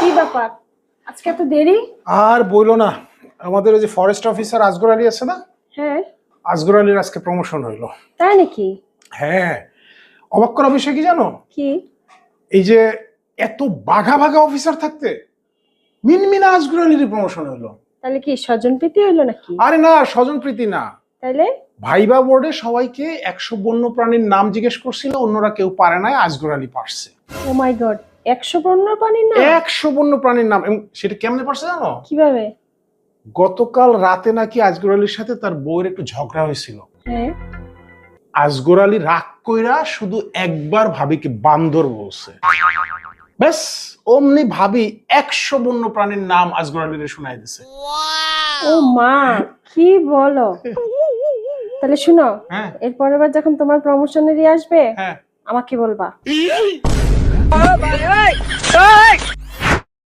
কি ব্যাপার? আজকে এত দেরি? আর বইলো না। আমাদের ওই যে ফরেস্ট অফিসার আজগর আলী আছে না? হ্যাঁ। আজগর আলীর আজকে প্রমোশন হইল। তাই নাকি? হ্যাঁ। অবাক করা বিষয় কি জানো? কি? এই যে এত বাঘা বাঘা অফিসার থাকতে মিনমিনা আজগর আলীর প্রমোশন হইল। তাহলে কি স্বজন প্রীতি হইল নাকি? আরে না স্বজন প্রীতি না। তাইলে? ভাইবা বোর্ডে সবাইকে একশো বন্য প্রাণীর নাম জিজ্ঞেস করছিল অন্যরা কেউ পারে নাই আজগর আলী পারছে। ও মাই গড একশো পণ্য পানির না একশো বন্য প্রাণীর নাম। এবং সেটা কেমনে পারছে জানো? কীভাবে? গতকাল রাতে নাকি আজগর আলীর সাথে তার বউয়ের একটু ঝগড়া হয়েছিল। হ্যাঁ। আজগর আলী রাগ কইরা শুধু একবার ভাবিকে বান্দর বলছে। ব্যাস অমনি ভাবি একশো বন্য প্রাণীর নাম আজগর আলীর শোনাই দিছে। ও মা কি বলো? তাহলে শুনো হ্যাঁ। এর পরের বার যখন তোমার প্রমোশনেরই আসবে হ্যাঁ। আমাকে বলবা। 好，摆位